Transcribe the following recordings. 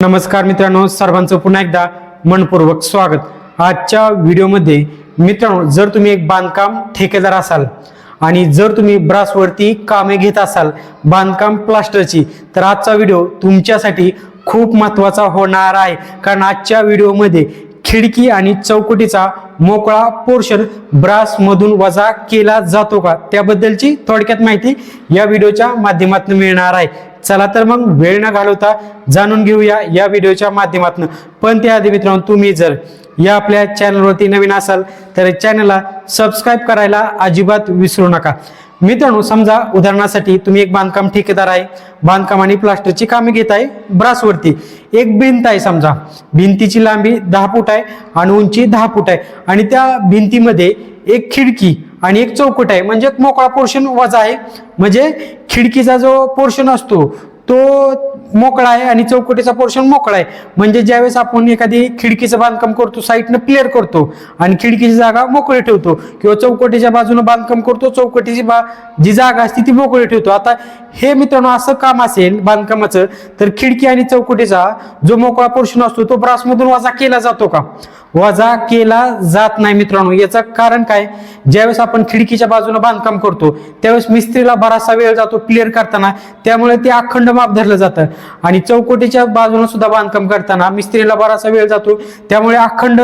नमस्कार मित्रांनो सर्वांचं पुन्हा एकदा मनपूर्वक स्वागत. आजच्या व्हिडिओमध्ये मित्रांनो जर तुम्ही एक बांधकाम ठेकेदार असाल आणि जर तुम्ही ब्रासवरती कामे घेत असाल बांधकाम प्लास्टरची तर आजचा व्हिडिओ तुमच्यासाठी खूप महत्त्वाचा होणार आहे. कारण आजच्या व्हिडिओमध्ये खिडकी आणि चौकटीचा मोकळा पोर्शन ब्रास मधून वजा केला जातो का? त्याबद्दलची थोडक्यात माहिती या व्हिडिओच्या माध्यमातून मिळणार आहे. चला तर मग वेळ न घालवता जाणून घेऊया या व्हिडिओच्या माध्यमातून. पण त्याआधी मित्रांनो तुम्ही जर या आपल्या चॅनलवरती नवीन असाल तर चॅनलला सबस्क्राईब करायला अजिबात विसरू नका. मित्रांनो समजा उदाहरणासाठी तुम्ही एक बांधकाम ठेकेदार आहे. बांधकाम आणि प्लास्टरची कामे घेत आहे ब्रासवरती. एक भिंत आहे समजा. भिंतीची लांबी दहा फूट आहे आणि उंची दहा फूट आहे. आणि त्या भिंतीमध्ये एक खिडकी आणि एक चौकट आहे. म्हणजे एक मोकळा पोर्शन वजा आहे. म्हणजे खिडकीचा जो पोर्शन असतो तो मोकळा आहे आणि चौकटीचा पोर्शन मोकळा आहे. म्हणजे ज्यावेळेस आपण एखादी खिडकीचं बांधकाम करतो साईडनं क्लिअर करतो आणि खिडकीची जागा मोकळी ठेवतो किंवा चौकटीच्या बाजूने बांधकाम करतो चौकटीची बा जी जागा असते ती मोकळी ठेवतो. आता हे मित्रांनो असं काम असेल बांधकामाचं तर खिडकी आणि चौकटीचा जो मोकळा पोर्शन असतो तो ब्रासमधून वजा केला जातो का? वजा केला जात नाही मित्रांनो. याचं कारण काय? ज्यावेळेस आपण खिडकीच्या बाजूने बांधकाम करतो त्यावेळेस मिस्त्रीला बराचसा वेळ जातो क्लिअर करताना त्यामुळे ते अखंड माप धरलं जातं. आणि चौकटीच्या बाजूने सुद्धा बांधकाम करताना मिस्त्रीला बराचसा वेळ जातो त्यामुळे अखंड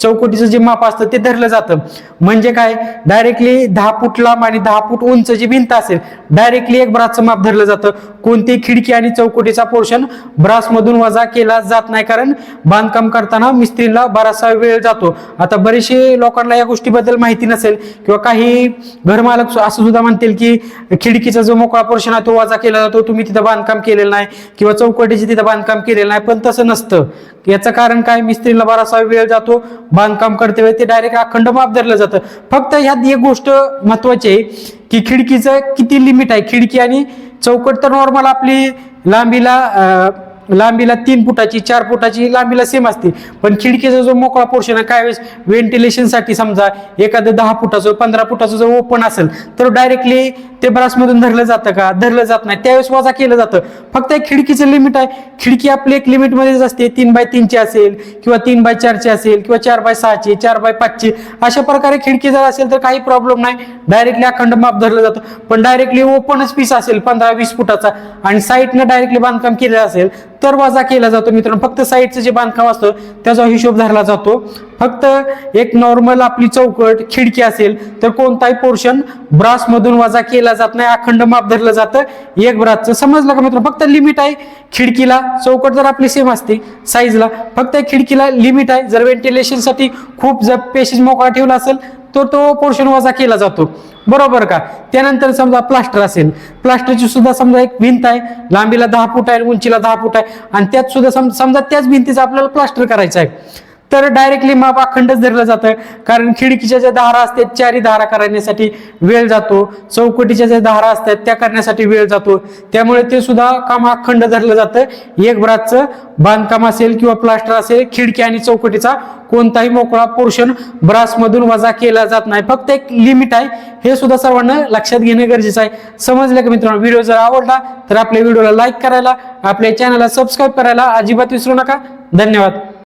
चौकटीचं जे माप असतं ते धरलं जातं. म्हणजे काय? डायरेक्टली दहा फूट लांब आणि दहा फूट उंच जी भिंत असेल डायरेक्टली एक ब्रासचं माप धरलं जातं. कोणती खिडकी आणि चौकटीचा पोर्शन ब्रासमधून वजा केला जात नाही. कारण बांधकाम करताना मिस्त्रीला बराचसा वेळ जातो. आता बरेचसे लोकांना या गोष्टीबद्दल माहिती नसेल किंवा काही घरमालक असं सुद्धा म्हणतील की खिडकीचा जो मोकळा पोर्शन आहे तो वजा केला जातो. तुम्ही तिथं बांधकाम केलेलं नाही किंवा चौकटीचे तिथं बांधकाम केलेलं नाही. पण तसं नसतं. याचं कारण काय? मिस्त्रीला बराचसा वेळ जातो. बांधकाम करते वेळी ते डायरेक्ट अखंड माप धरलं जातं. फक्त ह्यात एक गोष्ट महत्वाची आहे की खिडकीचं किती लिमिट आहे? खिडकी आणि चौकट तर नॉर्मल आपली लांबीला लांबीला तीन फुटाची चार फुटाची लांबीला सेम असते. पण खिडकीचा जो मोकळा पोर्शन आहे काय वेळेस व्हेंटिलेशनसाठी समजा एखादं दहा फुटाचं पंधरा फुटाचं जर ओपन असेल तर डायरेक्टली ते ब्रासमधून धरलं जातं का? धरलं जात नाही. त्यावेळेस वजा केलं जातं. फक्त एक खिडकीचं लिमिट आहे. खिडकी आपली एक लिमिटमध्येच असते. तीन बाय तीनची असेल किंवा तीन बाय चारची असेल किंवा चार बाय सहाची चार बाय पाचची अशा प्रकारे खिडकी जर असेल तर काही प्रॉब्लेम नाही. डायरेक्टली अखंड माप धरलं जातं. पण डायरेक्टली ओपनच पीस असेल पंधरा वीस फुटाचा आणि साईडनं डायरेक्टली बांधकाम केलेलं असेल तर वजा केला जातो मित्रांनो. फक्त साईडचं जे बांधकाम असतं त्याचा हिशोब धरला जातो. फक्त एक नॉर्मल आपली चौकट खिडकी असेल तर कोणताही पोर्शन ब्रास मधून वजा केला जात नाही अखंड माप धरलं जातं. एक ब्रासचं समजलं का मित्र फक्त लिमिट आहे खिडकीला. चौकट जर आपली सेम असते साईजला फक्त खिडकीला लिमिट आहे. जर व्हेंटिलेशनसाठी खूप जर पेशेज मोकळा ठेवला असेल तर तो पोर्शन वजा केला जातो. बरोबर का? त्यानंतर समजा प्लास्टर असेल. प्लास्टरची सुद्धा समजा एक भिंत आहे. लांबीला दहा फूट आहे उंचीला दहा फूट आहे. आणि त्यात सुद्धा समजा त्याच भिंतीचं आपल्याला प्लास्टर करायचं आहे. तर डायरेक्टली माप अखंडच धरलं जातं. कारण खिडकीच्या ज्या धारा असतात चारी धारा करण्यासाठी वेळ जातो. चौकटीच्या ज्या धारा असतात त्या करण्यासाठी वेळ जातो. त्यामुळे ते सुद्धा काम अखंड धरलं जातं. एक ब्रासचं बांधकाम असेल किंवा प्लास्टर असेल खिडकी आणि चौकटीचा कोणताही मोकळा पोर्शन ब्रासमधून वजा केला जात नाही. फक्त एक लिमिट आहे. हे सुद्धा सर्वांना लक्षात घेणं गरजेचं आहे. समजलं का मित्रांनो? व्हिडिओ जर आवडला तर आपल्या व्हिडिओला लाईक करायला आपल्या चॅनलला सबस्क्राईब करायला अजिबात विसरू नका. धन्यवाद.